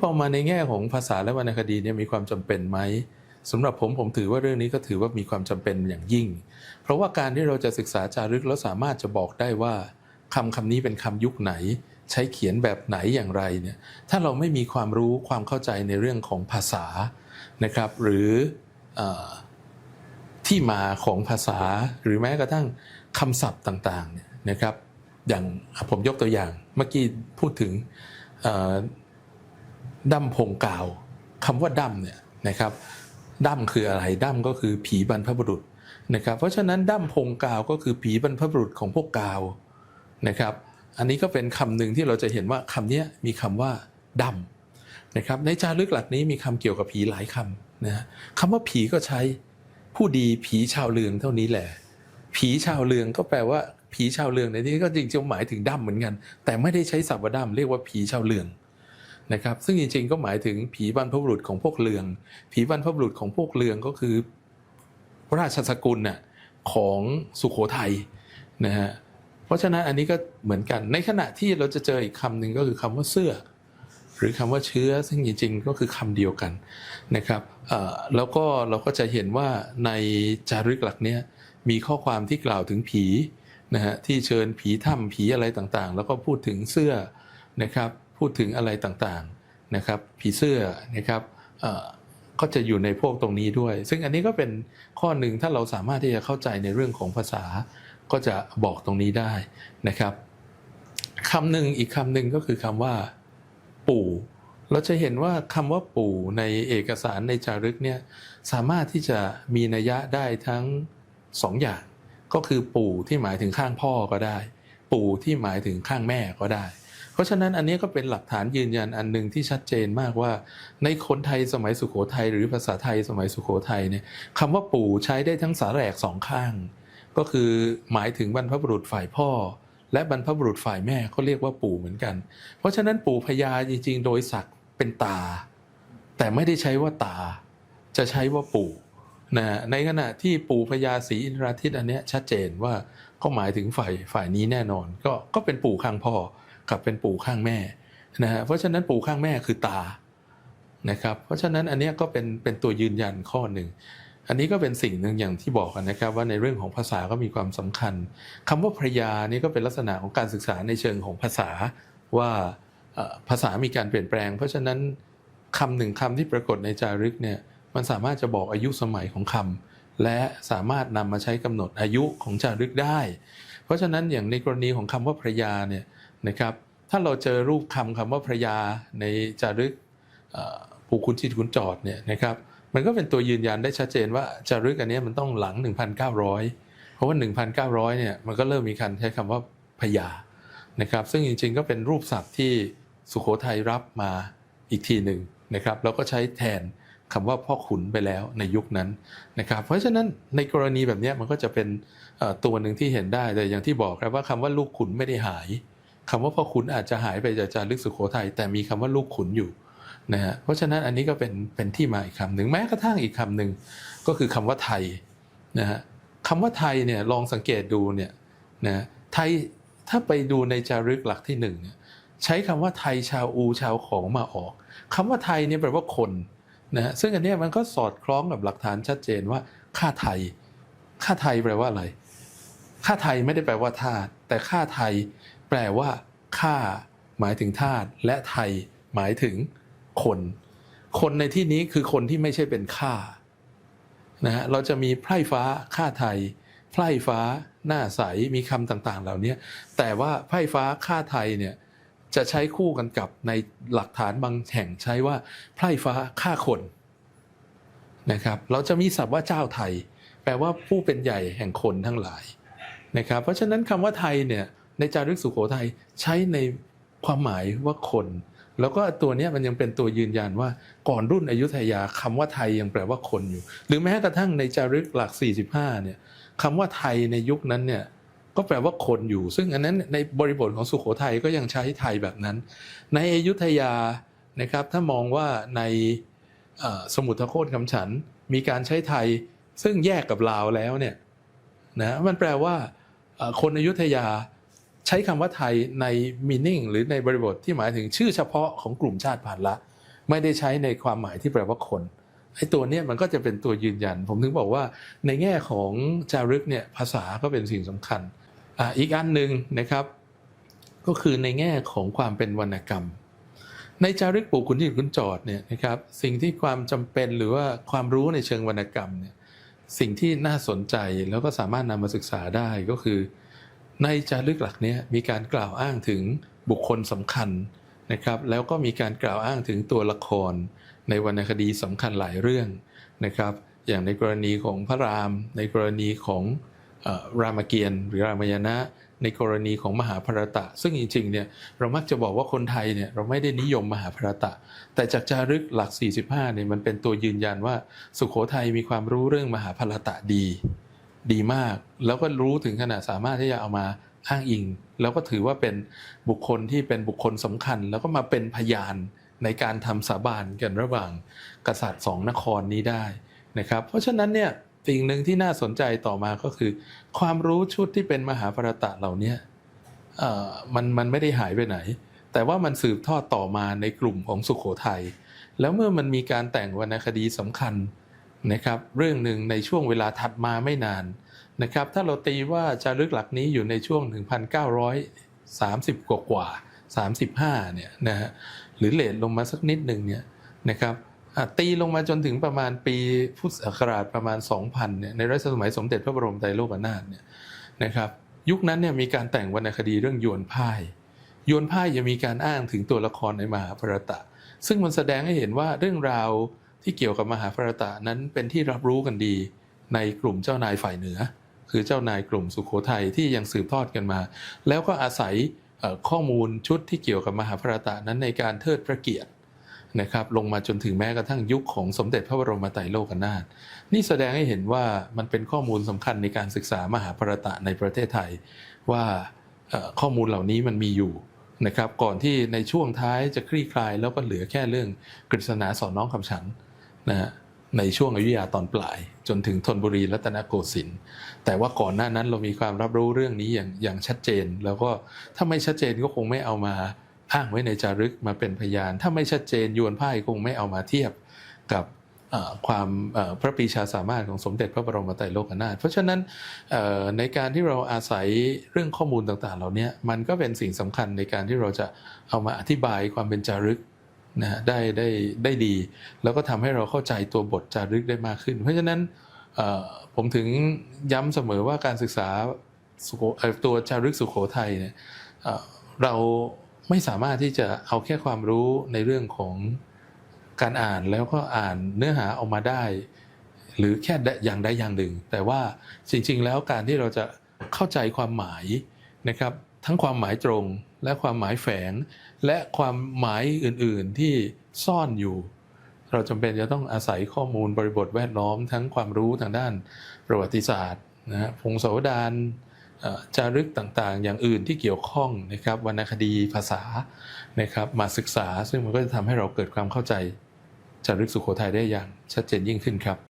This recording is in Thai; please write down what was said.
พอมาในแง่ของภาษาและวรรณคดีเนี่ยมีความจำเป็นไหมสำหรับผมผมถือว่าเรื่องนี้ก็ถือว่ามีความจำเป็นอย่างยิ่ง เพราะว่าการที่เราจะศึกษาจารึกแล้วสามารถจะบอกได้ว่าคำคำนี้เป็นคำยุคไหน ใช้เขียนแบบไหนอย่างไรเนี่ยถ้าเราไม่มีความรู้ความเข้าใจในเรื่องของภาษานะครับ หรืออที่มาของภาษาหรือแม้กระทั่งคำศัพท์ต่างๆเนี่ยนะครับ อย่างผมยกตัวอย่างเมื่อกี้พูดถึง ดั้มพงกาวคำว่าดั้มเนี่ยนะครับดั้มคืออะไรดั้มก็คือผีบรรพบุรุษนะครับ เพราะฉะนั้นดั้มพงกาวก็คือผีบรรพบุรุษของพวกกาวนะครับ อันนี้ก็เป็นคำหนึ่งที่เราจะเห็นว่าคำนี้มีคำว่าดั้มนะครับ ในจารึกหลักนี้มีคำเกี่ยวกับผีหลายคำนะคำว่าผีก็ใช้ผู้ดีผีชาวเลืองเท่านี้แหละ ผีชาวเลืองก็แปลว่าผีชาวเลืองในที่นี้ก็จริงๆหมายถึงดั้มเหมือนกัน แต่ไม่ได้ใช้ศัพท์ว่าดั้มเรียกว่าผีชาวเลือง นะครับซึ่งจริงๆก็หมายถึงผีบรรพบุรุษของพวกเลือง ผีบรรพบุรุษของพวกเลืองก็คือราชสกุลน่ะของสุโขทัยนะฮะเพราะฉะนั้นอันนี้ก็เหมือนกันในขณะที่เราจะเจออีกคำหนึ่งก็คือคำว่าเสื้อ หรือคำว่าเชื้อซึ่งจริงๆก็คือคำเดียวกันนะครับแล้วก็เราก็จะเห็นว่าในจารึกหลักเนี้ยมีข้อความที่กล่าวถึงผีนะฮะที่เชิญผีถ้ำผีอะไรต่างๆ แล้วก็พูดถึงเสื้อนะครับ พูดถึงอะไรต่างๆนะครับ ผีเสื้อนะครับก็จะอยู่ในพวกตรงนี้ด้วย ซึ่งอันนี้ก็เป็นข้อหนึ่งถ้าเราสามารถที่จะเข้าใจในเรื่องของภาษา ก็จะบอกตรงนี้ได้นะครับคำหนึ่งอีกคำหนึ่งก็คือคำว่า ปู่ เราจะเห็นว่าคำว่าปู่ในเอกสารในจารึกเนี่ยสามารถที่จะมีนัยยะได้ทั้งสองอย่าง ก็คือปู่ที่หมายถึงข้างพ่อก็ได้ ปู่ที่หมายถึงข้างแม่ก็ได้ ราะฉะนั้นอันนี้ก็เป็นหลักฐานยืนยันอันหนึ่งที่ชัดเจนมากว่า ในคนไทยสมัยสุโขทัยหรือภาษาไทยสมัยสุโขทัยเนี่ยคำว่าปู่ใช้ได้ทั้งสาแหรกสองข้าง ก็คือหมายถึงบรรพบุรุษฝ่ายพ่อ และบรรพบุรุษฝ่ายแม่ก็เรียกว่าปู่เหมือนกัน เพราะฉะนั้นปู่พญาจริงๆ โดยศักดิ์เป็นตา แต่ไม่ได้ใช้ว่าตา จะใช้ว่าปู่นะในขณะที่ปู่พญาศรีอินทราทิตอันเนี้ยชัดเจนว่าก็หมายถึงฝ่ายฝ่ายนี้แน่นอน ก็ก็เป็นปู่ข้างพ่อ กับเป็นปู่ข้างแม่นะฮะเพราะฉะนั้นปู่ข้างแม่คือตานะครับ เพราะฉะนั้นอันนี้ก็เป็นเป็นตัวยืนยันข้อหนึ่ง อันนี้ก็เป็นสิ่งหนึ่งอย่างที่บอกกันนะครับ ว่าในเรื่องของภาษาก็มีความสำคัญคำว่าพระยานี่ก็เป็นลักษณะของการศึกษาในเชิงของภาษาว่าภาษามีการเปลี่ยนแปลง เพราะฉะนั้นคำหนึ่งคำที่ปรากฏในจารึกเนี่ยมันสามารถจะบอกอายุสมัยของคำและสามารถนำมาใช้กำหนดอายุของจารึกได้ เพราะฉะนั้นอย่างในกรณีของคำว่าพระยาเนี่ย นะครับ ถ้าเราเจอรูปคำคำว่าพระยาในจารึกเอ่อภูคุณจิตคุณจอดเนี่ยนะครับ มันก็เป็นตัวยืนยันได้ชัดเจนว่าจารึกอันนี้มันต้องหลัง 1,900 เพราะว่า 1,900เนี่ยมันก็เริ่มมีการใช้คำว่าพญานะครับ ซึ่งจริงๆก็เป็นรูปศัพท์ที่สุโขทัยรับมาอีกทีหนึ่งนะครับแล้วก็ใช้แทนคำว่าพ่อขุนไปแล้วในยุคนั้นนะครับ เพราะฉะนั้นในกรณีแบบนี้มันก็จะเป็นตัวหนึ่งที่เห็นได้แต่อย่างที่บอกครับว่าคำว่าลูกขุนไม่ได้หาย คำว่าพ่อขุนอาจจะหายไปจากจารึกสุโขทัยแต่มีคำว่าลูกขุนอยู่นะฮะเพราะฉะนั้นอันนี้ก็เป็นเป็นที่มาอีกคำหนึ่งแม้กระทั่งอีกคำหนึ่งก็คือคำว่าไทยนะฮะคำว่าไทยเนี่ยลองสังเกตดูเนี่ยนะไทยถ้าไปดูในจารึกหลักที่หนึ่งเนี่ยใช้คำว่าไทยชาวอูชาวของมาออกคำว่าไทยเนี่ยแปลว่าคนนะซึ่งอันนี้มันก็สอดคล้องกับหลักฐานชัดเจนว่าค่าไทย ค่าไทยแปลว่าอะไร ค่าไทยไม่ได้แปลว่าทาสแต่ค่าไทย แปลว่าค่าหมายถึงทาสและไทยหมายถึงคน คนในที่นี้คือคนที่ไม่ใช่เป็นข้านะฮะเราจะมีไพร่ฟ้าค่าไทย ไพร่ฟ้า หน้าใสมีคำต่างๆ เหล่านี้แต่ว่าไพร่ฟ้าค่าไทยเนี่ยจะใช้คู่กันกับในหลักฐานบางแห่งใช้ว่าไพร่ฟ้าค่าคนนะครับ เราจะมีศัพท์ว่าเจ้าไทย แปลว่าผู้เป็นใหญ่แห่งคนทั้งหลายนะครับ เพราะฉะนั้นคำว่าไทยเนี่ย ในจารึกสุโขทัยใช้ในความหมายว่าคน แล้วก็ตัวนี้มันยังเป็นตัวยืนยันว่าก่อนรุ่นอยุธยาคำว่าไทยยังแปลว่าคนอยู่ หรือแม้กระทั่งในจารึกหลัก 45 เนี่ยคำว่าไทยในยุคนั้นเนี่ยก็แปลว่าคนอยู่ ซึ่งอันนั้นในบริบทของสุโขทัยก็ยังใช้ไทยแบบนั้น ในอยุธยานะครับถ้ามองว่าในสมุทรโคตคำฉัน มีการใช้ไทยซึ่งแยกกับลาวแล้วเนี่ยนะมันแปลว่าคนอยุธยา ใช้คำว่าไทยใน meaning หรือในบริบทที่หมายถึงชื่อเฉพาะของกลุ่มชาติพันธุ์ละ ไม่ได้ใช้ในความหมายที่แปลว่าคนไอ้ตัวนี้มันก็จะเป็นตัวยืนยัน ผมถึงบอกว่าในแง่ของจารึกเนี่ยภาษาก็เป็นสิ่งสำคัญออีกอันหนึ่งนะครับ ก็คือในแง่ของความเป็นวรรณกรรม ในจารึกปู่ขุนที่ขุนจอดเนี่ยนะครับสิ่งที่ความจำเป็นหรือว่าความรู้ในเชิงวรรณกรรมเนี่ยสิ่งที่น่าสนใจแล้วก็สามารถนำมาศึกษาได้ก็คือ ในจารึกหลักนี้มีการกล่าวอ้างถึงบุคคลสำคัญนะครับ แล้วก็มีการกล่าวอ้างถึงตัวละคร ในวรรณคดีสำคัญหลายเรื่องนะครับ อย่างในกรณีของพระราม ในกรณีของรามเกียรติ์หรือรามายณะในกรณีของมหาภารตะ ซึ่งจริงๆเนี่ยเรามักจะบอกว่าคนไทยเนี่ยเราไม่ได้นิยมมหาภารตะ แต่จากจารึกหลัก 45เนี่ยมันเป็นตัวยืนยันว่าสุขโขทัยมีความรู้เรื่องมหาภารตะดี ดีมาก แล้วก็รู้ถึงขนาดสามารถที่จะเอามาอ้างอิง แล้วก็ถือว่าเป็นบุคคลที่เป็นบุคคลสำคัญ แล้วก็มาเป็นพยานในการทำสาบานกันระหว่างกษัตริย์สองนครนี้ได้นะครับ เพราะฉะนั้นเนี่ยสิ่งหนึ่งที่น่าสนใจต่อมาก็คือ ความรู้ชุดที่เป็นมหาภารตะเหล่านี้มันมันไม่ได้หายไปไหน แต่ว่ามันสืบทอดต่อมาในกลุ่มของสุขโขทัยแล้วเมื่อมันมีการแต่งวรรณคดีสำคัญ นะครับเรื่องหนึ่งในช่วงเวลาถัดมาไม่นานนะครับถ้าเราตีว่าจารึกหลักนี้อยู่ในช่วง 1,930 กว่ากว่า35เนี่ยนะฮะหรือเลทลงมาสักนิดหนึ่งเนี่ยนะครับตีลงมาจนถึงประมาณปีพุทธศักราชประมาณ 2,000เนี่ยในรัชสมัยสมเด็จพระบรมไตรโลกนาถเนี่ยนะครับยุคนั้นเนี่ยมีการแต่งวรรณคดีเรื่องยวนพ่ายยวนพ่ายยังมีการอ้างถึงตัวละครในมหาภารตะ ซึ่งมันแสดงให้เห็นว่าเรื่องราว ที่เกี่ยวกับมหาภารตะนั้นเป็นที่รับรู้กันดีในกลุ่มเจ้านายฝ่ายเหนือ คือเจ้านายกลุ่มสุขโขทัยที่ยังสืบทอดกันมา แล้วก็อาศัยข้อมูลชุดที่เกี่ยวกับมหาภารตะนั้นในการเทิดพระเกียรตินะครับลงมาจนถึงแม้กระทั่งยุคของสมเด็จพระบรมไตรโลกนาถนี่แสดงให้เห็นว่ามันเป็นข้อมูลสำคัญในการศึกษามหาภารตะในประเทศไทย ว่าข้อมูลเหล่านี้มันมีอยู่นะครับก่อนที่ในช่วงท้ายจะคลี่คลายแล้วก็เหลือแค่เรื่องกฤษณาสอนน้องคำฉัน นะฮะในช่วงอยุธยาตอนปลาย จนถึงธนบุรีรัตนโกสินทร์แต่ว่าก่อนหน้านั้นเรามีความรับรู้เรื่องนี้อย่างอย่างชัดเจน แล้วก็ถ้าไม่ชัดเจนก็คงไม่เอามาอ้างไว้ในจารึกมาเป็นพยาน ถ้าไม่ชัดเจนยวนพ่าคงไม่เอามาเทียบกับความพระปีชาสามารถของสมเด็จพระบรมไตรโลกนาถเพราะฉะนั้นในการที่เราอาศัยเรื่องข้อมูลต่างๆ เหล่านี้มันก็เป็นสิ่งสำคัญในการที่เราจะเอามาอธิบายความเป็นจารึก นะได้ได้ได้ดี แล้วก็ทำให้เราเข้าใจตัวบทจารึกได้มากขึ้น เพราะฉะนั้นผมถึงย้ำเสมอว่าการศึกษาตัวจารึกสุโขทัยเนี่ยเราไม่สามารถที่จะเอาแค่ความรู้ในเรื่องของการอ่านแล้วก็อ่านเนื้อหาออกมาได้ หรือแค่อย่างใดอย่างหนึ่ง แต่ว่าจริง ๆ แล้วการที่เราจะเข้าใจความหมายนะครับ ทั้งความหมายตรง และความหมายแฝง และความหมายอื่นๆที่ซ่อนอยู่ เราจำเป็นจะต้องอาศัยข้อมูลบริบทแวดล้อมทั้งความรู้ทางด้านประวัติศาสตร์นะฮะพงศาวดารจารึกต่างๆ อย่างอื่นที่เกี่ยวข้องนะครับวรรณคดีภาษานะครับมาศึกษา ซึ่งมันก็จะทำให้เราเกิดความเข้าใจจารึกสุโขทัยได้อย่างชัดเจนยิ่งขึ้นครับ